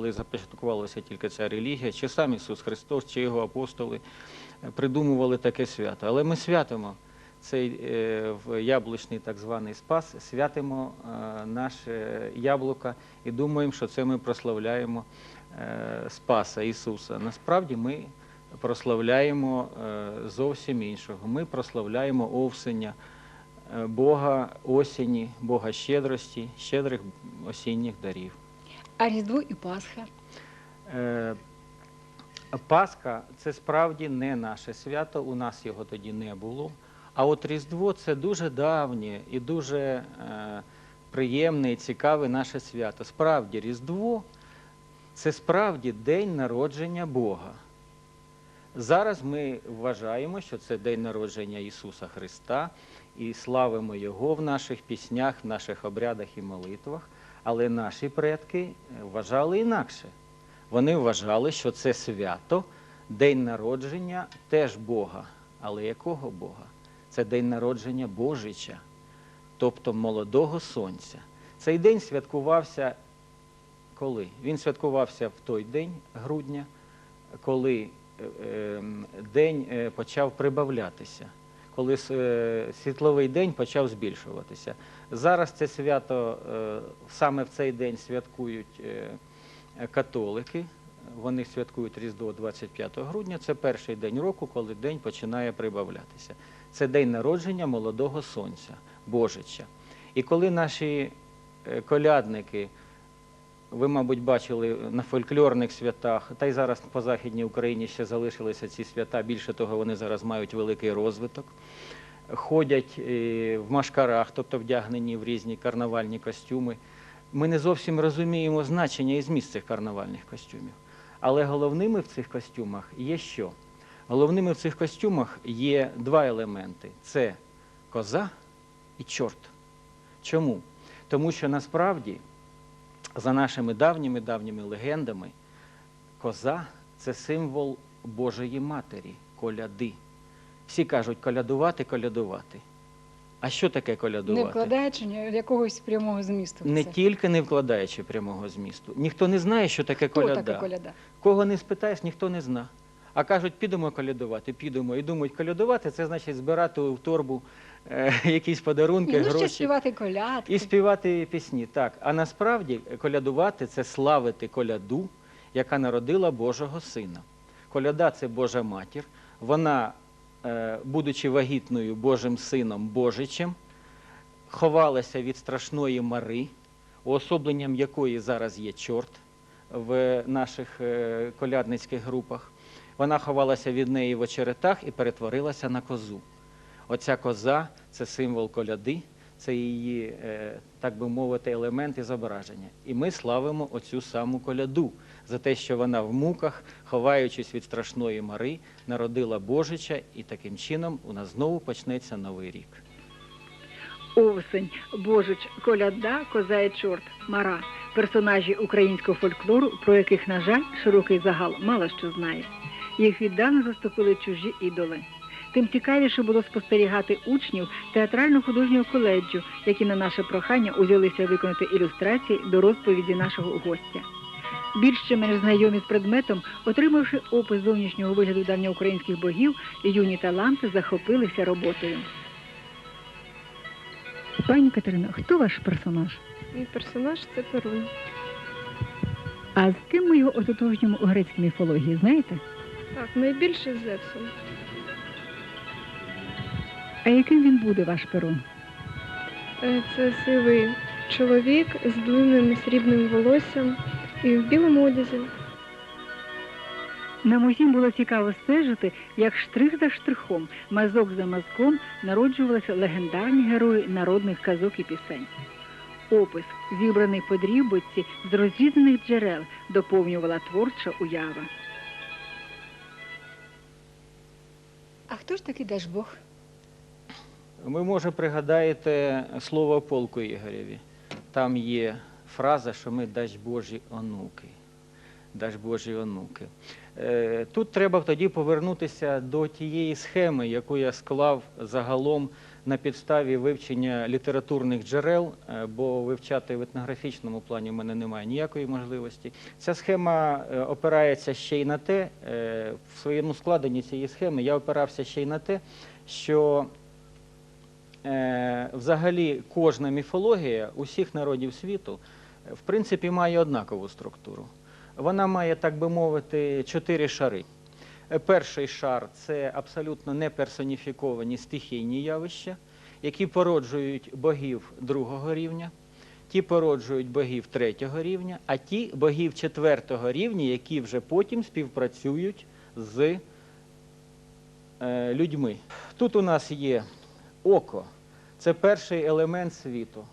коли започаткувалася тільки ця релігія, чи сам Ісус Христос, чи його апостоли е, придумували таке свято. Але ми святимо цей е, яблучний так званий спас, святимо е, наше яблука і думаємо, що це ми прославляємо Спаса Ісуса. Насправді ми прославляємо зовсім іншого. Ми прославляємо овсеня, е, Бога осені, Бога щедрості, щедрих осінніх дарів. А Різдво і Пасха. Е, Пасха це справді не наше свято, у нас його тоді не було. А от Різдво це дуже давнє і дуже е, приємне і цікаве наше свято. Справді, Різдво це справді день народження Бога. Зараз ми вважаємо, що це день народження Ісуса Христа і славимо Його в наших піснях, в наших обрядах і молитвах. Але наші предки е, вважали інакше. Вони вважали, що це свято, день народження теж Бога. Але якого Бога? Це день народження Божича, тобто молодого сонця. Цей день святкувався коли? Він святкувався в той день грудня, коли е, ем, день е, почав прибавлятися, коли е, світловий день почав збільшуватися. Зараз це свято е, саме в цей день святкують е, католики. Вони святкують Різдво 25 грудня. Це перший день року, коли день починає прибавлятися. Це день народження молодого сонця, Божича. І коли наші колядники, ви, мабуть, бачили на фольклорних святах, та й зараз по Західній Україні ще залишилися ці свята. Більше того, вони зараз мають великий розвиток. Ходять е, в машкарах, тобто вдягнені в різні карнавальні костюми. Ми не зовсім розуміємо значення і зміст цих карнавальних костюмів. Але головними в цих костюмах є що? Головними в цих костюмах є два елементи: це коза і чорт. Чому? Тому що насправді, за нашими давніми давніми легендами, коза це символ Божої Матері, коляди. Всі кажуть колядувати, колядувати. А що таке колядувати? Не вкладаючи якогось прямого змісту. Не тільки не вкладаючи прямого змісту. Ніхто не знає, що таке Хто коляда. коляда? Кого не спитаєш, ніхто не зна. А кажуть, підемо колядувати, підемо. І думають, колядувати це значить збирати в торбу якісь подарунки, ну ще гроші. співати колядки. І співати пісні. Так. А насправді е, колядувати це славити коляду, яка народила Божого сина. Коляда це Божа матір. Вона, е, будучи вагітною Божим сином Божичем, ховалася від страшної мари, уособленням якої зараз є чорт в наших е, колядницьких групах. Вона ховалася від неї в очеретах і перетворилася на козу. Оця коза це символ коляди, це її, е, так би мовити, елемент і зображення. І ми славимо оцю саму коляду за те, що вона в муках, ховаючись від страшної мари, народила Божича, і таким чином у нас знову почнеться новий рік. Овсень, Божич, Коляда, Коза і Чорт, Мара персонажі українського фольклору, про яких, на жаль, широкий загал мало що знає. Їх віддано заступили чужі ідоли. Тим цікавіше було спостерігати учнів театрально-художнього коледжу, які на наше прохання узялися виконати ілюстрації до розповіді нашого гостя. Більш чи менш знайомі з предметом, отримавши опис зовнішнього вигляду давньоукраїнських богів, юні таланти захопилися роботою. Пані Катерино, хто ваш персонаж? Мій персонаж це Перун. А з ким ми його ототожнюємо у грецькій міфології, знаєте? Так, найбільше з Зевсом. А яким він буде ваш перун? Е, Це сивий чоловік з длинним срібним волоссям і в білому одязі. Нам усім було цікаво стежити, як штрих за штрихом, мазок за мазком народжувалися легендарні герої народних казок і пісень. Опис, зібраний по дрібочці з розрізаних джерел, доповнювала творча уява. А хто ж такий Дажбог? Ви, може, пригадаєте слово полку Ігореві. Там є фраза, що ми дасть Божі онуки. Дасть Божі онуки. Е, Тут треба тоді повернутися до тієї схеми, яку я склав загалом на підставі вивчення літературних джерел, е, бо вивчати в етнографічному плані в мене немає ніякої можливості. Ця схема е, опирається ще й на те, в своєму складенні цієї схеми я опирався ще й на те, що взагалі кожна міфологія усіх народів світу е, в принципі має однакову структуру. Вона має, так би мовити, чотири шари. Е, Перший шар це абсолютно неперсоніфіковані стихійні явища, які породжують богів другого рівня, ті породжують богів третього рівня, а ті богів четвертого рівня, які вже потім співпрацюють з е, людьми. Тут у нас є око, це перший елемент світу.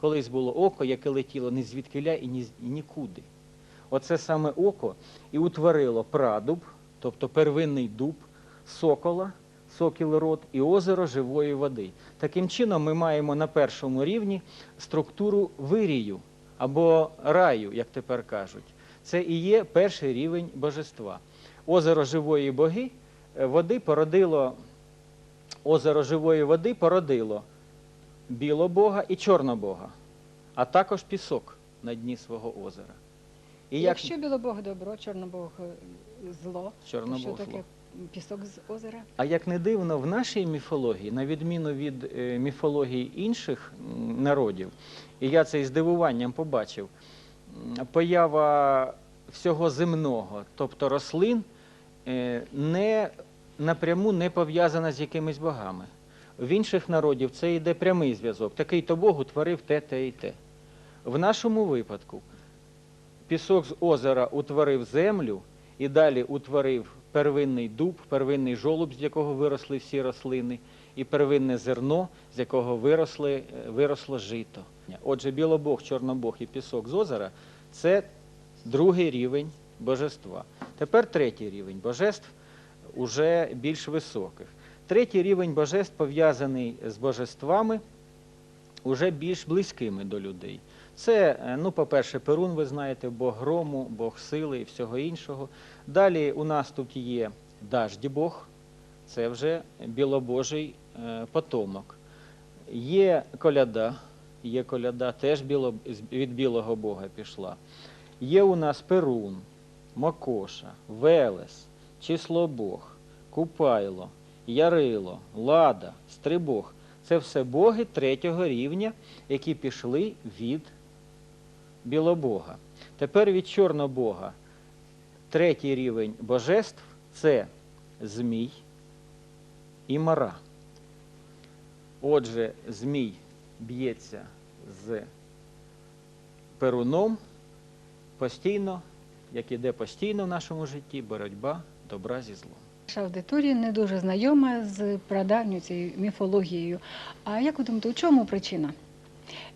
Колись було око, яке летіло ні звідкиля і і нікуди. Оце саме око і утворило прадуб, тобто первинний дуб, сокола, сокіл род і озеро живої води. Таким чином, ми маємо на першому рівні структуру вирію або раю, як тепер кажуть. Це і є перший рівень божества. Озеро живої боги е, води породило, озеро живої води породило білобога і чорнобога, а також пісок на дні свого озера. І як Якщо білобог добро, чорнобог е, зло, то Чорнобог що таке зло. пісок з озера? А як не дивно, в нашій міфології, на відміну від е, міфології інших народів, і я це із здивуванням побачив, поява всього земного, тобто рослин, е, не напряму не пов'язана з якимись богами. В інших народів це йде прямий зв'язок. Такий то Бог утворив те, те і те. В нашому випадку пісок з озера утворив землю і далі утворив первинний дуб, первинний жолуб, з якого виросли всі рослини, і первинне зерно, з якого виросли, е, виросло жито. Отже, білобог, чорнобог і пісок з озера це другий рівень божества. Тепер третій рівень божеств уже більш високих. Третій рівень божеств пов'язаний з божествами уже більш близькими до людей. Це, е, ну, по-перше, Перун, ви знаєте, Бог грому, Бог сили і всього іншого. Далі у нас тут є дажді Бог, це вже білобожий е, потомок. Є коляда, є коляда, теж біло, від білого Бога пішла. Є у нас Перун, Мокоша, Велес, Числобог, Купайло, Ярило, Лада, Стрибог. Це все боги третього рівня, які пішли від білобога. Тепер від чорнобога. Третій рівень божеств це змій і мара. Отже, змій б'ється з перуном постійно, як іде постійно в нашому житті, боротьба добра зі злом. Наша аудиторія не дуже знайома з прадавньою цією міфологією. А як ви думаєте, у чому причина?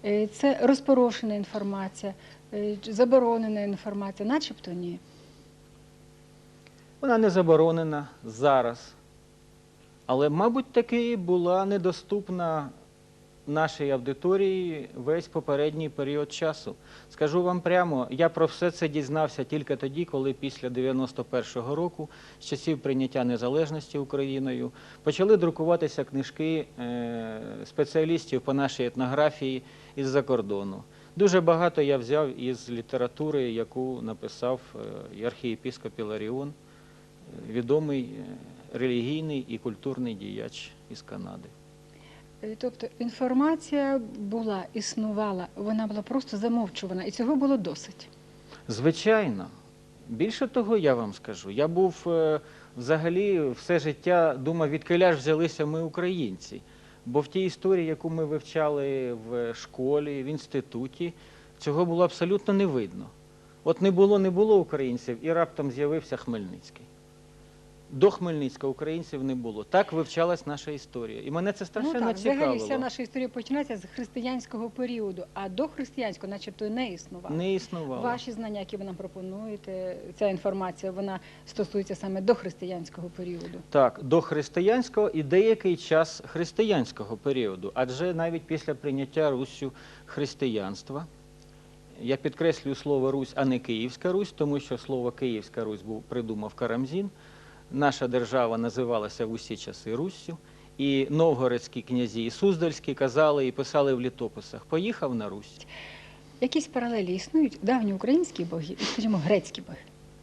Е, Це розпорошена інформація, е, заборонена інформація, начебто ні. Вона не заборонена зараз. Але, мабуть, таки була недоступна нашій аудиторії весь попередній період часу. Скажу вам прямо, я про все це дізнався тільки тоді, коли після 91-го року, з часів прийняття незалежності Україною, почали друкуватися книжки е, спеціалістів по нашій етнографії із-за кордону. Дуже багато я взяв із літератури, яку написав е, архієпископ Іларіон, е, відомий релігійний і культурний діяч із Канади. Е, Тобто інформація була, існувала, вона була просто замовчувана, і цього було досить. Звичайно. Більше того, я вам скажу. Я був е, взагалі все життя думав, відкиля ж взялися ми українці. Бо в тій історії, яку ми вивчали в школі, в інституті, цього було абсолютно не видно. От не було, не було українців, і раптом з'явився Хмельницький. До Хмельницького українців не було. Так вивчалась наша історія. І мене це страшенно ну, так, взагалі вся наша історія починається з християнського періоду, а до християнського, начебто, не існувало. Не існувало. Ваші знання, які ви нам пропонуєте, ця інформація, вона стосується саме до християнського періоду. Так, до християнського і деякий час християнського періоду, адже навіть після прийняття Руссю християнства, я підкреслюю слово Русь, а не Київська Русь, тому що слово Київська Русь був придумав Карамзін. Наша держава називалася в усі часи Руссю, і новгородські князі, і суздальські казали і писали в літописах. Поїхав на Русь. Якісь паралелі існують давні українські боги і, скажімо, грецькі боги.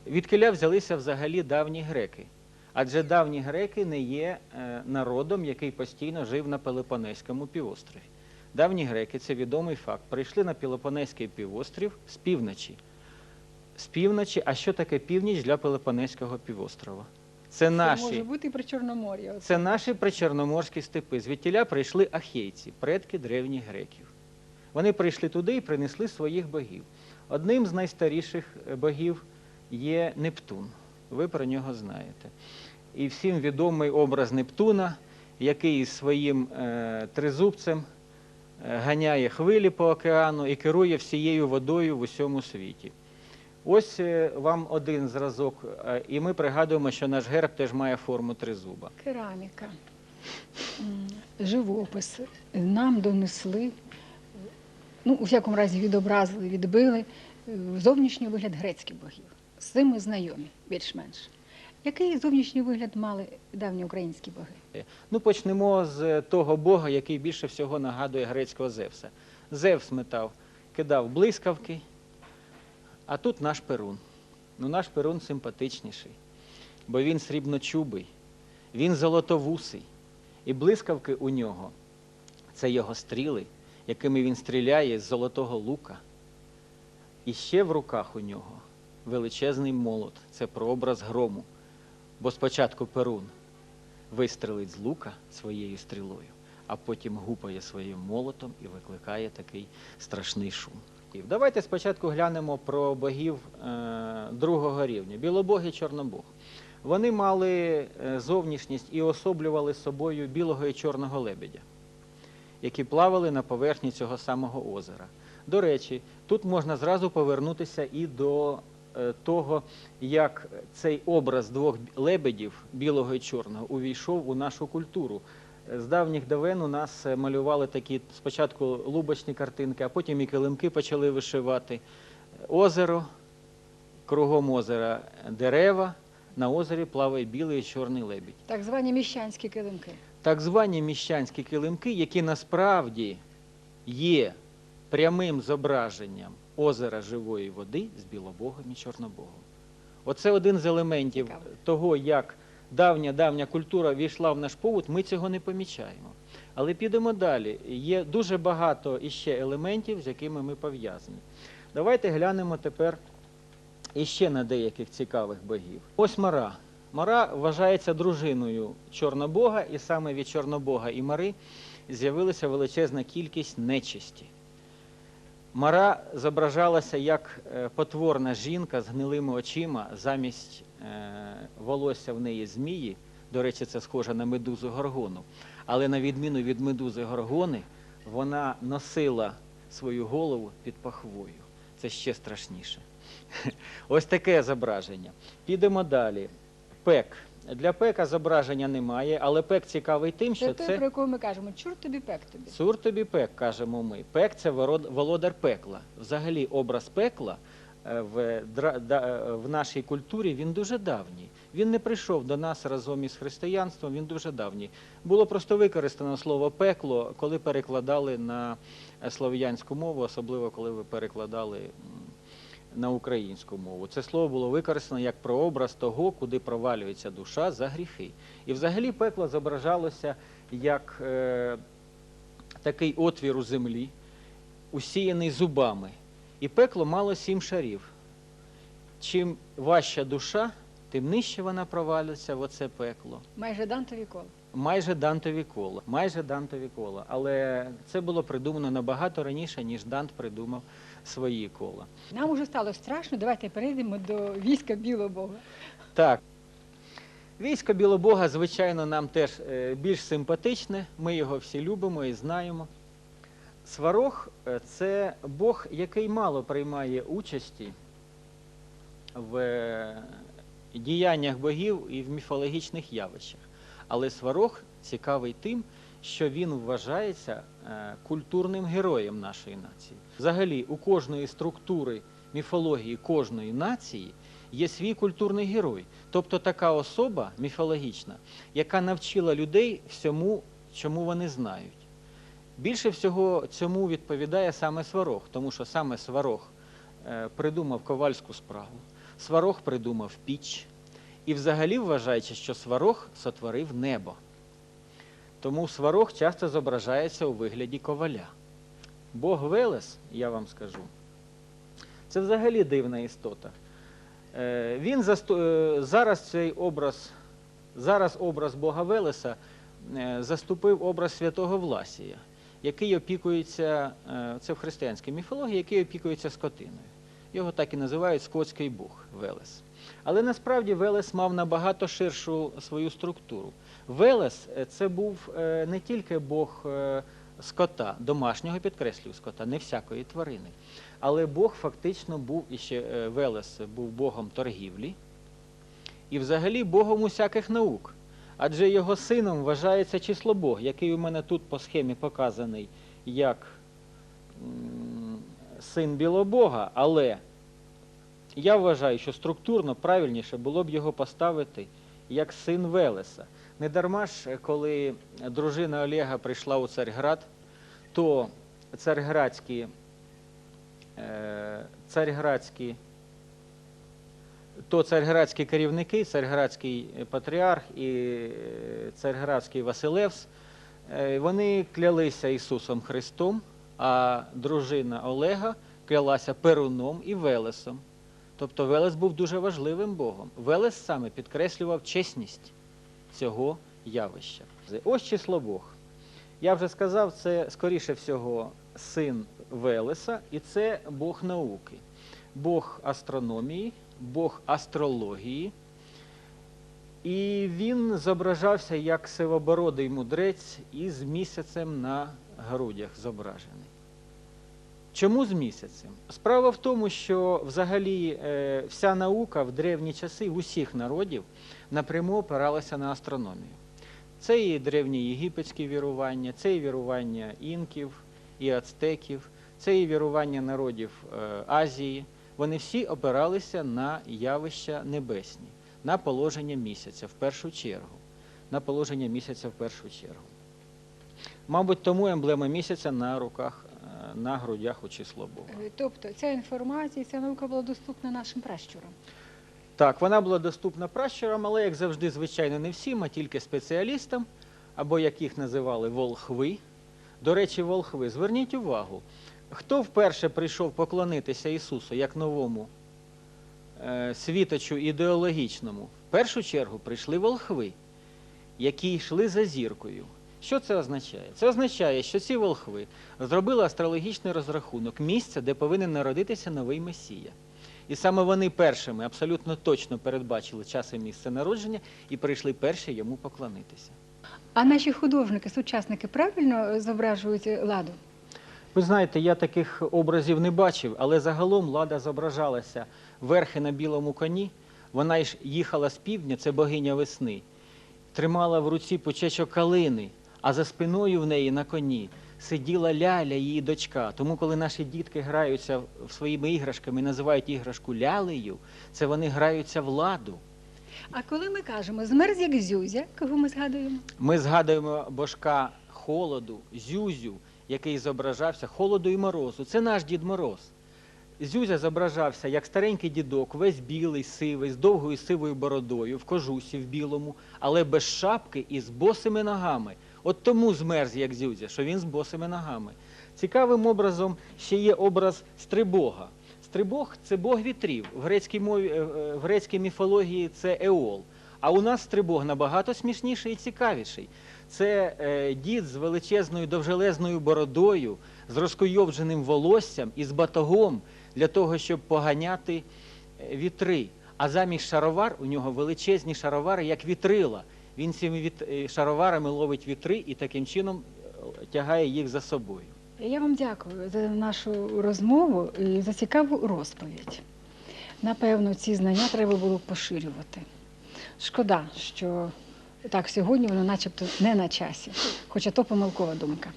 Відкиля взялися взагалі давні греки. Адже давні греки не є е, народом, який постійно жив на Пелопонезькому півострові. Давні греки, це відомий факт, прийшли на Пелопонезький півострів з півночі. З півночі, а що таке північ для Пелопонезького півострова? Це Це наші. може бути при Чорномор'ї. Це наші причорноморські степи. Звідтіля прийшли ахейці, предки древніх греків. Вони прийшли туди і принесли своїх богів. Одним з найстаріших е, богів є Нептун. Ви про нього знаєте. І всім відомий образ Нептуна, який із своїм е, тризубцем е, ганяє хвилі по океану і керує всією водою в усьому світі. Ось е, вам один зразок, е, і ми пригадуємо, що наш герб теж має форму тризуба. Кераміка, живопис нам донесли, ну, у всякому разі, відобразили, відбили е, зовнішній вигляд грецьких богів. З цим ми знайомі, більш-менш. Який зовнішній вигляд мали давні українські боги? Ну, почнемо з того бога, який більше всього нагадує грецького Зевса. Зевс метав, кидав блискавки, а тут наш Перун. Ну, наш Перун симпатичніший, бо він срібночубий, він золотовусий. І блискавки у нього це його стріли, якими він стріляє з золотого лука. І ще в руках у нього величезний молот це прообраз грому. Бо спочатку Перун вистрелить з лука своєю стрілою, а потім гупає своїм молотом і викликає такий страшний шум. І Давайте спочатку глянемо про богів е, другого рівня білобог і чорнобог. Вони мали е, зовнішність і особлювали собою білого і чорного лебедя, які плавали на поверхні цього самого озера. До речі, тут можна зразу повернутися і до е, того, як цей образ двох лебедів, білого і чорного, увійшов у нашу культуру. З давніх давен у нас е, малювали такі спочатку лубочні картинки, а потім і килимки почали вишивати. Озеро, кругом озера дерева, на озері плаває білий і чорний лебідь. Так звані міщанські килимки. Так звані міщанські килимки, які насправді є прямим зображенням озера живої води з білобогом і чорнобогом. Оце один з елементів Цікаво. того, як давня давня культура війшла в наш побут, ми цього не помічаємо. Але підемо далі. Є дуже багато іще елементів, з якими ми пов'язані. Давайте глянемо тепер іще на деяких цікавих богів. Ось Мара. Мара вважається дружиною Чорнобога, і саме від Чорнобога і Мари з'явилася величезна кількість нечисті. Мара зображалася як е, потворна жінка з гнилими очима, замість е, волосся в неї змії. До речі, це схоже на медузу горгону. Але на відміну від медузи горгони, вона носила свою голову під пахвою. Це ще страшніше. Ось таке зображення. Підемо далі. Пек. Для пека зображення немає, але пек цікавий тим, Це що той, це. про якого ми кажемо, чур тобі пек тобі. Цур тобі пек, кажемо ми. Пек це володар пекла. Взагалі, образ пекла е, в, е, в нашій культурі він дуже давній. Він не прийшов до нас разом із християнством, він дуже давній. Було просто використано слово пекло, коли перекладали на е, слов'янську мову, особливо коли ви перекладали на українську мову. Це слово було використано як прообраз того, куди провалюється душа за гріхи. І взагалі пекло зображалося як е, такий отвір у землі, усіяний зубами. І пекло мало сім шарів. Чим важча душа, тим нижче вона провалюється в оце пекло. Майже дантові коло. Майже дантові кола. Майже дантові кола. Але це було придумано набагато раніше, ніж Дант придумав свої кола. Нам уже стало страшно, давайте перейдемо до війська Білого Бога. Так. Військо Білобога, звичайно, нам теж е, більш симпатичне. Ми його всі любимо і знаємо. Сварог е, це Бог, який мало приймає участі в е, діяннях богів і в міфологічних явищах. Але Сварог цікавий тим, що він вважається е, культурним героєм нашої нації. Взагалі, у кожної структури міфології кожної нації є свій культурний герой, тобто така особа міфологічна, яка навчила людей всьому, чому вони знають. Більше всього цьому відповідає саме Сварог, тому що саме Сварог е, придумав ковальську справу, Сварог придумав піч, і взагалі вважається, що Сварог сотворив небо. Тому Сварог часто зображається у вигляді коваля. Бог Велес, я вам скажу, це взагалі дивна істота. Е, Він е, зараз цей образ, зараз образ Бога Велеса е, заступив образ святого Власія, який опікується, це в християнській міфології, який опікується скотиною. Його так і називають скотський Бог Велес. Але насправді Велес мав набагато ширшу свою структуру. Велес е, це був е, не тільки Бог е, скота, домашнього підкреслюю скота, не всякої тварини. Але Бог фактично був іще Велес був Богом торгівлі і взагалі Богом усяких наук. Адже його сином вважається числобог, який у мене тут по схемі показаний як син Білобога, але я вважаю, що структурно правильніше було б його поставити як син Велеса. Не дарма ж, коли дружина Олега прийшла у Царьград, то царьградські, е, царьградські, то царьградські керівники, царьградський патріарх і е, царьградський Василевс, е, вони клялися Ісусом Христом, а дружина Олега клялася Перуном і Велесом. Тобто Велес був дуже важливим Богом. Велес саме підкреслював чесність цього явища. Ось число Бог. Я вже сказав, це скоріше всього син Велеса, і це Бог науки, Бог астрономії, Бог астрології. І він зображався як сивобородий мудрець із місяцем на грудях зображений. Чому з місяцем? Справа в тому, що взагалі е, вся наука в древні часи в усіх народів напряму опиралася на астрономію. Це і древні єгипетські вірування, це і вірування інків і ацтеків, це і вірування народів е, Азії. Вони всі опиралися на явища небесні, на положення місяця в першу чергу. На положення місяця в першу чергу. Мабуть, тому емблема місяця на руках, на грудях у число Бога. Е, Тобто ця інформація, ця наука була доступна нашим пращурам. Так, вона була доступна пращурам, але, як завжди, звичайно, не всім, а тільки спеціалістам, або як їх називали волхви. До речі, волхви, зверніть увагу, хто вперше прийшов поклонитися Ісусу як новому е, світочу ідеологічному? В першу чергу прийшли волхви, які йшли за зіркою. Що це означає? Це означає, що ці волхви зробили астрологічний розрахунок місця, де повинен народитися новий Месія. І саме вони першими абсолютно точно передбачили час і місце народження і прийшли перші йому поклонитися. А наші художники, сучасники правильно е, зображують е, ладу? Ви знаєте, я таких образів не бачив, але загалом лада зображалася верхи на білому коні. Вона ж їхала з півдня, це богиня весни, тримала в руці почечок калини, а за спиною в неї на коні сиділа ляля, її дочка. Тому, коли наші дітки граються своїми іграшками, і називають іграшку лялею, це вони граються в ладу. А коли ми кажемо змерз як зюзя, кого ми згадуємо? Ми згадуємо божка холоду, зюзю, який зображався холоду і морозу. Це наш Дід Мороз. Зюзя зображався як старенький дідок, весь білий, сивий, з довгою сивою бородою, в кожусі в білому, але без шапки і з босими ногами. От тому змерз, як зюзя, що він з босими ногами. Цікавим образом ще є образ Стрибога. Стрибог це Бог вітрів. В грецькій мові, е, е, в грецькій міфології це Еол. А у нас Стрибог набагато смішніший і цікавіший. Це е, дід з величезною довжелезною бородою, з розкуйовдженим волоссям і з батогом для того, щоб поганяти е, вітри. А замість шаровар у нього величезні шаровари, як вітрила. Він цими віт... е, шароварами ловить вітри і таким чином е, тягає їх за собою. Я вам дякую за нашу розмову і за цікаву розповідь. Напевно, ці знання треба було поширювати. Шкода, що так сьогодні воно начебто не на часі, хоча то помилкова думка.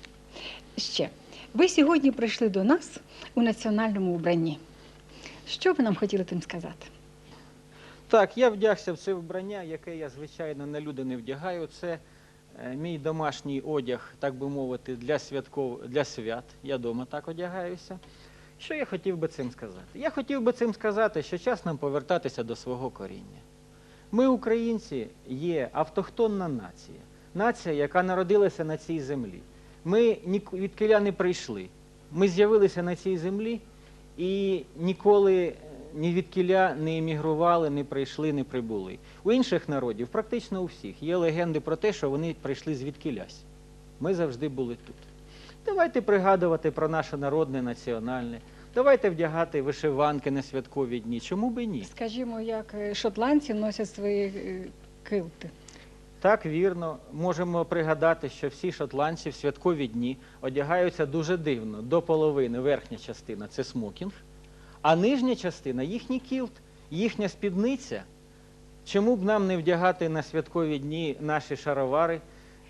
Ще, ви сьогодні прийшли до нас у національному вбранні. Що ви нам хотіли тим сказати? Так, я вдягся в це вбрання, яке я, звичайно, на люди не вдягаю. Це е, мій домашній одяг, так би мовити, для, святков... для свят. Я вдома так одягаюся. Що я хотів би цим сказати? Я хотів би цим сказати, що час нам повертатися до свого коріння. Ми, українці, є автохтонна нація, нація, яка народилася на цій землі. Ми від не прийшли. Ми з'явилися на цій землі і ніколи ні від кіля не емігрували, не прийшли, не прибули. У інших народів, практично у всіх, є легенди про те, що вони прийшли звідкілясь. Ми завжди були тут. Давайте пригадувати про наше народне, національне. Давайте вдягати вишиванки на святкові дні. Чому би ні? Скажімо, як е, шотландці носять свої е, килти. Так, вірно, можемо пригадати, що всі шотландці в святкові дні одягаються дуже дивно. До половини верхня частина це смокінг, а нижня частина їхній кілт, їхня спідниця. Чому б нам не вдягати на святкові дні наші шаровари,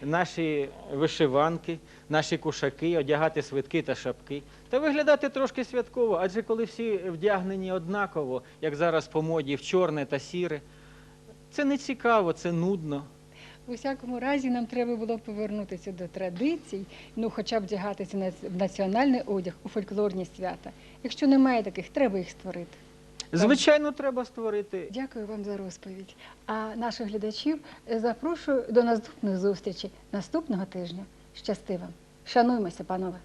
наші вишиванки, наші кушаки, одягати свитки та шапки та виглядати трошки святково? Адже коли всі вдягнені однаково, як зараз по моді в чорне та сіре, це не цікаво, це нудно. У всякому разі, нам треба було повернутися до традицій, ну хоча б вдягатися в національний одяг у фольклорні свята. Якщо немає таких, треба їх створити. Звичайно, треба створити. Дякую вам за розповідь. А наших глядачів е, запрошую до наступних зустрічей наступного тижня. Щасти вам! Шануймося, панове!